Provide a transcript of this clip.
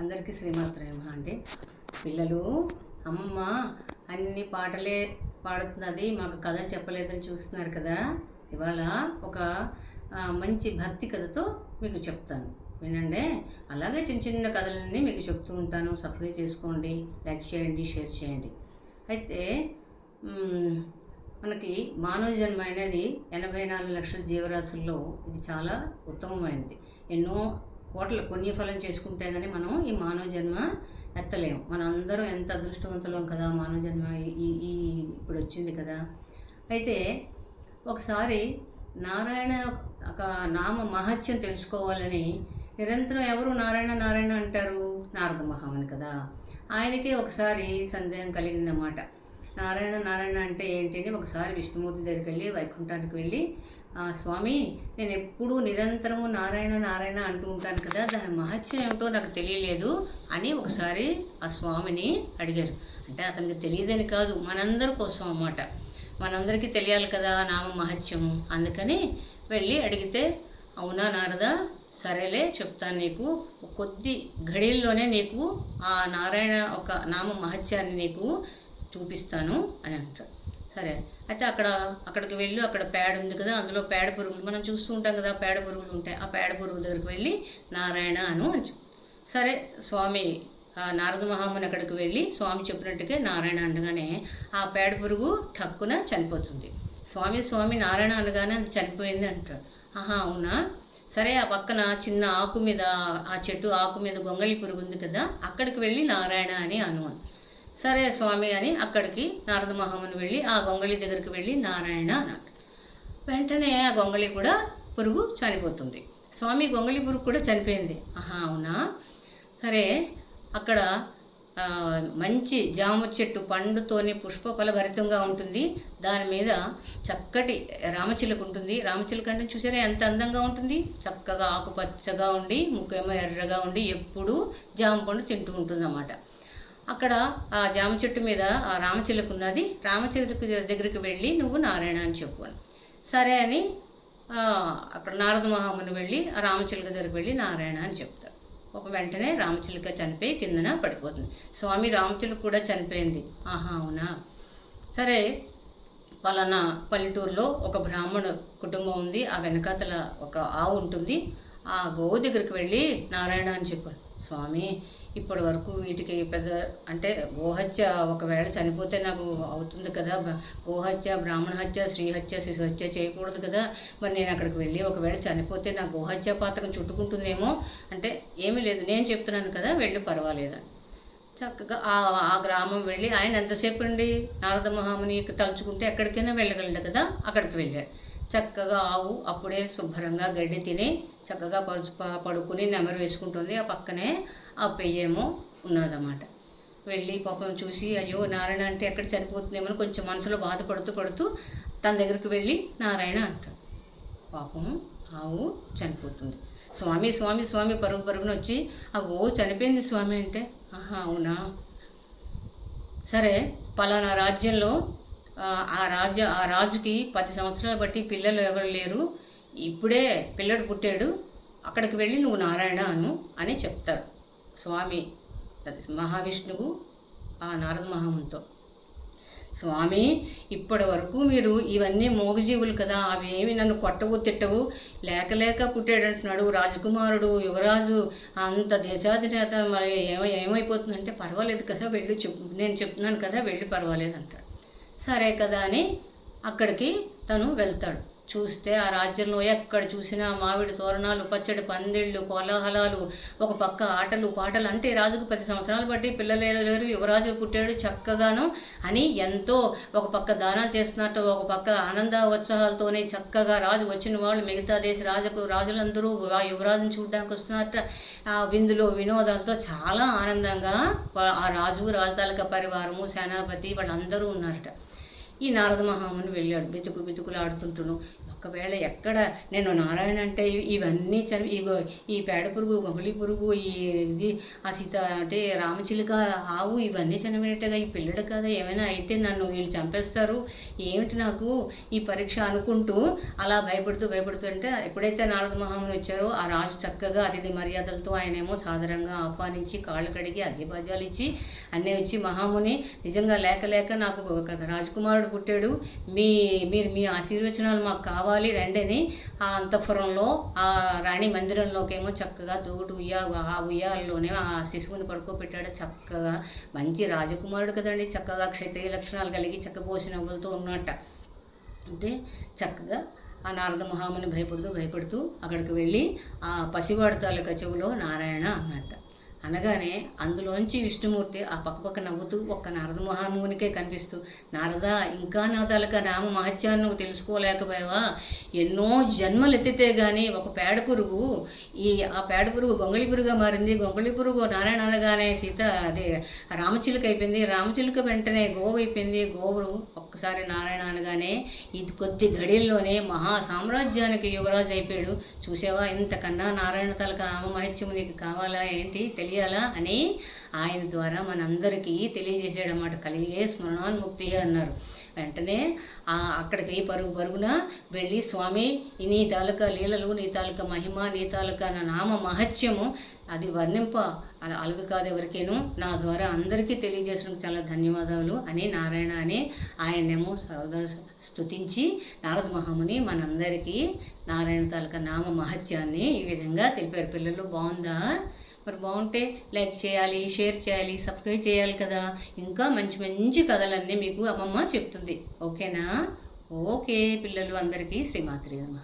అందరికీ శ్రీమాత్రేమ అండి. పిల్లలు అమ్మ అన్ని పాటలే పాడుతున్నది. మాకు కథలు చెప్పలేదని చూస్తున్నారు కదా. ఇవాళ ఒక మంచి భక్తి కథతో మీకు చెప్తాను. వినండి. అలాగే చిన్న చిన్న కథలన్నీ మీకు చెప్తూ ఉంటాను. సబ్స్క్రైబ్ చేసుకోండి లైక్ చేయండి షేర్ చేయండి. అయితే మనకి మానవ జన్మ అనేది ఎనభై నాలుగు లక్షల జీవరాశుల్లో ఇది చాలా ఉత్తమమైనది. ఎన్నో కోట్ల పుణ్యఫలం చేసుకుంటే కానీ మనం ఈ మానవ జన్మ ఎత్తలేము మనందరం అందరం ఎంత అదృష్టవంతులం కదా మానవ జన్మ ఈ ఈ ఇప్పుడు వచ్చింది కదా. అయితే ఒకసారి నారాయణ ఒక నామ మహత్యం తెలుసుకోవాలని నిరంతరం ఎవరు నారాయణ నారాయణ అంటారు? నారద మహాముని కదా. ఆయనకే ఒకసారి సందేహం కలిగిందన్నమాట. నారాయణ నారాయణ అంటే ఏంటని ఒకసారి విష్ణుమూర్తి దగ్గరికి వెళ్ళి వైకుంఠానికి వెళ్ళి "ఆ, స్వామి నేను ఎప్పుడూ నిరంతరము నారాయణ నారాయణ అంటూ ఉంటాను కదా దాని మహత్యం ఏమిటో నాకు తెలియలేదు అని ఒకసారి ఆ స్వామిని అడిగారు. అంటే అతనికి తెలియదని కాదు మనందరి కోసం అన్నమాట. మనందరికీ తెలియాలి కదా నామ మహత్యము అందుకని వెళ్ళి అడిగితే అవునా నారద సరేలే చెప్తాను నీకు. కొద్ది ఘడిల్లోనే నీకు ఆ నారాయణ ఒక నామ మహత్యాన్ని నీకు చూపిస్తాను అని అంటారు. సరే అయితే అక్కడ అక్కడికి వెళ్ళి అక్కడ పేడ ఉంది కదా అందులో పేడ పురుగులు మనం చూస్తూ ఉంటాం కదా పేడ పురుగులు ఉంటాయి ఆ పేడ పురుగు దగ్గరికి వెళ్ళి నారాయణ అను అని సరే స్వామి ఆ నారద మహాముని అక్కడికి వెళ్ళి స్వామి చెప్పినట్టుగా నారాయణ అనగానే ఆ పేడ పురుగు ఠక్కున చనిపోతుంది. స్వామి స్వామి నారాయణ అనగానే అది చనిపోయింది అంటాడు ఆహా అవునా? సరే ఆ పక్కన చిన్న ఆకు మీద ఆ చెట్టు ఆకు మీద గొంగళి పురుగు ఉంది కదా అక్కడికి వెళ్ళి నారాయణ అని అను అని. సరే స్వామి అని అక్కడికి నారద మహాముని వెళ్ళి ఆ గొంగళి దగ్గరికి వెళ్ళి నారాయణ అన్నాడు. వెంటనే ఆ గొంగళి కూడా పురుగు చనిపోతుంది. స్వామి గొంగళి పురుగు కూడా చనిపోయింది. ఆహా అవునా? సరే అక్కడ మంచి జామ చెట్టు పండుతోని పుష్పఫల భరితంగా ఉంటుంది. దాని మీద చక్కటి రామచిలుక ఉంటుంది. రామచిలుక అంటే చూసారా ఎంత అందంగా ఉంటుంది? చక్కగా ఆకుపచ్చగా ఉండి ముఖ్యమో ఎర్రగా ఉండి ఎప్పుడూ జామ పండు తింటూ ఉంటుంది అన్నమాట అక్కడ ఆ జామ చెట్టు మీద ఆ రామచిలుక ఉన్నది. రామచిలుకు దగ్గరికి వెళ్ళి నువ్వు నారాయణ అని చెప్పు సరే అని అక్కడ నారద మహాముని వెళ్ళి ఆ రామచిలుక దగ్గరికి వెళ్ళి నారాయణ అని చెప్తాడు. ఒక వెంటనే రామచిలుక చనిపోయి కిందన పడిపోతుంది. స్వామి రామచిలుక కూడా చనిపోయింది. ఆహా అవునా? సరే పలానా పల్లెటూరులో ఒక బ్రాహ్మణ కుటుంబం ఉంది. ఆ వెనకాతల ఒక ఆవు ఉంటుంది. ఆ గోవు దగ్గరికి వెళ్ళి నారాయణ అని చెప్పాడు స్వామి ఇప్పటి వరకు వీటికి పెద్ద అంటే గోహత్య ఒకవేళ చనిపోతే నాకు అవుతుంది కదా. గోహత్య బ్రాహ్మణ హత్య స్త్రీ హత్య శిశు హత్య చేయకూడదు కదా. మరి నేను అక్కడికి వెళ్ళి ఒకవేళ చనిపోతే నా గోహత్య పాతకం చుట్టుకుంటుందేమో అంటే ఏమీ లేదు. నేను చెప్తున్నాను కదా వెళ్ళి పర్వాలేదు చక్కగా ఆ ఆ గ్రామం వెళ్ళి ఆయన ఎంతసేపు ఉండి నారద మహాముని తలుచుకుంటే ఎక్కడికైనా వెళ్ళగలడు కదా అక్కడికి వెళ్ళాడు. చక్కగా ఆవు అప్పుడే శుభ్రంగా గడ్డి తిని చక్కగా పరుచు ప- పడుకుని నెమరు వేసుకుంటుంది. ఆ పక్కనే ఆ పెయ్యేమో ఉన్నదన్నమాట. వెళ్ళి పాపం చూసి అయ్యో నారాయణ అంటే ఎక్కడ చనిపోతుందేమో అని కొంచెం మనసులో బాధపడుతూ పడుతూ తన దగ్గరికి వెళ్ళి నారాయణ అంటాడు. పాపం ఆవు చనిపోతుంది. స్వామి స్వామి స్వామి పరుగు పరుగున వచ్చి ఆ చనిపోయింది స్వామి అంటే. ఆహా అవునా? సరే పలానా రాజ్యంలో ఆ, రాజు ఆ రాజుకి పది సంవత్సరాలు బట్టి పిల్లలు ఎవరు లేరు. ఇప్పుడే పిల్లడు పుట్టాడు. అక్కడికి వెళ్ళి నువ్వు నారాయణ అను అని చెప్తాడు. స్వామి మహావిష్ణువు ఆ నారద మహామునితో. స్వామి ఇప్పటి వరకు మీరు ఇవన్నీ మోగజీవులు కదా అవి ఏమి నన్ను కొట్టవు తిట్టవు. లేక లేక పుట్టాడంటున్నాడు రాజకుమారుడు యువరాజు అంత దేశాధినేత మరి ఏమో ఏమైపోతుందంటే పర్వాలేదు కదా వెళ్ళి చెప్పు నేను చెప్తున్నాను కదా వెళ్ళి పర్వాలేదు అంటాడు సరే కదా అని అక్కడికి తను వెళ్తాడు. చూస్తే ఆ రాజ్యంలో ఎక్కడ చూసినా మామిడి తోరణాలు పచ్చడి పందిళ్ళు కోలాహలాలు ఒక పక్క ఆటలు పాటలు అంటే రాజుకు పది సంవత్సరాలు బట్టి పిల్లలు లేరు యువరాజు పుట్టాడు చక్కగాను అని ఎంతో ఒక పక్క దానాలు చేస్తున్నట్టు ఒక పక్క ఆనంద ఉత్సాహాలతోనే చక్కగా రాజు వచ్చిన వాళ్ళు మిగతా దేశ రాజుకు రాజులందరూ ఆ యువరాజుని చూడడానికి వస్తున్నట్టు ఆ విందులో వినోదాలతో చాలా ఆనందంగా ఆ రాజు రాజతాలక పరివారము సేనాపతి వాళ్ళందరూ ఉన్నారట. ఈ నారద మహాముని వెళ్ళాడు బితుకు బితుకులాడుతుంటును ఒకవేళ ఎక్కడ నేను నారాయణ అంటే ఇవన్నీ చదివి ఇగో ఈ పేడ పురుగు గొంగళి పురుగు ఈ ఇది ఆ సీత అంటే రామచిలుక ఆవు ఇవన్నీ చనిపోయినట్టుగా ఈ పిల్లడు కదా ఏమైనా అయితే నన్ను వీళ్ళు చంపేస్తారు. ఏమిటి నాకు ఈ పరీక్ష అనుకుంటూ అలా భయపడుతూ భయపడుతుంటే ఎప్పుడైతే నారద మహాముని వచ్చారో ఆ రాజు చక్కగా అతిథి మర్యాదలతో ఆయనేమో సాదరంగా ఆహ్వానించి కాళ్ళు కడిగి అగ్గిపాద్యాలు ఇచ్చి అన్నీ వచ్చి మహాముని నిజంగా లేక లేక నాకు ఒక రాజకుమారుడు పుట్టాడు. మీ మీరు మీ ఆశీర్వచనాలు మాకు కావాలి రండని ఆ అంతఃపురంలో ఆ రాణి మందిరంలోకేమో చక్కగా తోడు ఉయ్యా ఆ ఉయ్యాలలోనే ఆ శిశువుని పడుకోబెట్టాడు. చక్కగా మంచి రాజకుమారుడు కదండి. చక్కగా క్షత్రియ లక్షణాలు కలిగి చక్కబోసి నవ్వులతో ఉన్నట్ట. అంటే చక్కగా ఆ నారద మహాముని భయపడుతూ భయపడుతూ అక్కడికి వెళ్ళి ఆ పసివాడతాల కచవులో నారాయణ అన్నట్ట. అనగానే అందులోంచి విష్ణుమూర్తి ఆ పక్కపక్క నవ్వుతూ ఒక్క నారద మహామునికే కనిపిస్తూ నారద ఇంకా నాదలక నామ మహత్యాన్ని నువ్వు తెలుసుకోలేకపోయావా? ఎన్నో జన్మలు ఎత్తితే కానీ ఒక పేడ పురుగు ఈ ఆ పేడ పురుగు గొంగళి పురుగుగా మారింది. గొంగళి పురుగు నారాయణ అనగానే సీత అదే రామచిలుక అయిపోయింది. రామచిలుక వెంటనే గోవు అయిపోయింది. గోవురు ఒక్కసారి నారాయణ అనగానే ఇది కొద్ది గడియల్లోనే మహా సామ్రాజ్యానికి యువరాజు అయిపోయాడు. చూసావా ఇంతకన్నా నారాయణ తలక నామమహత్యం నీకు కావాలా ఏంటి తెలియాలా అని ఆయన ద్వారా మనందరికీ తెలియజేసాడన్నమాట కలిగే స్మరణాన్ముక్తి అన్నారు. వెంటనే అక్కడికి పరుగు పరుగున వెళ్ళి స్వామి నీ తాలూకా లీలలు నీ తాలూకా మహిమ నీ తాలూకా నా నామ మహత్యము అది వర్ణింప అలవి కాదు ఎవరికేను నా ద్వారా అందరికీ తెలియజేసినందుకు చాలా ధన్యవాదాలు అని నారాయణ అని ఆయనేమో సదా స్థుతించి నారద మహాముని మనందరికీ నారాయణ తాలూకా నామ మహత్యాన్ని ఈ విధంగా తెలిపారు. పిల్లలు బాగుందా? మరి బాగుంటే లైక్ చేయాలి షేర్ చేయాలి సబ్స్క్రైబ్ చేయాలి కదా. ఇంకా మంచి మంచి కథలన్నీ మీకు అమ్మమ్మ చెప్తుంది. ఓకేనా? ఓకే పిల్లలు అందరికీ శ్రీమాత్రి నమ.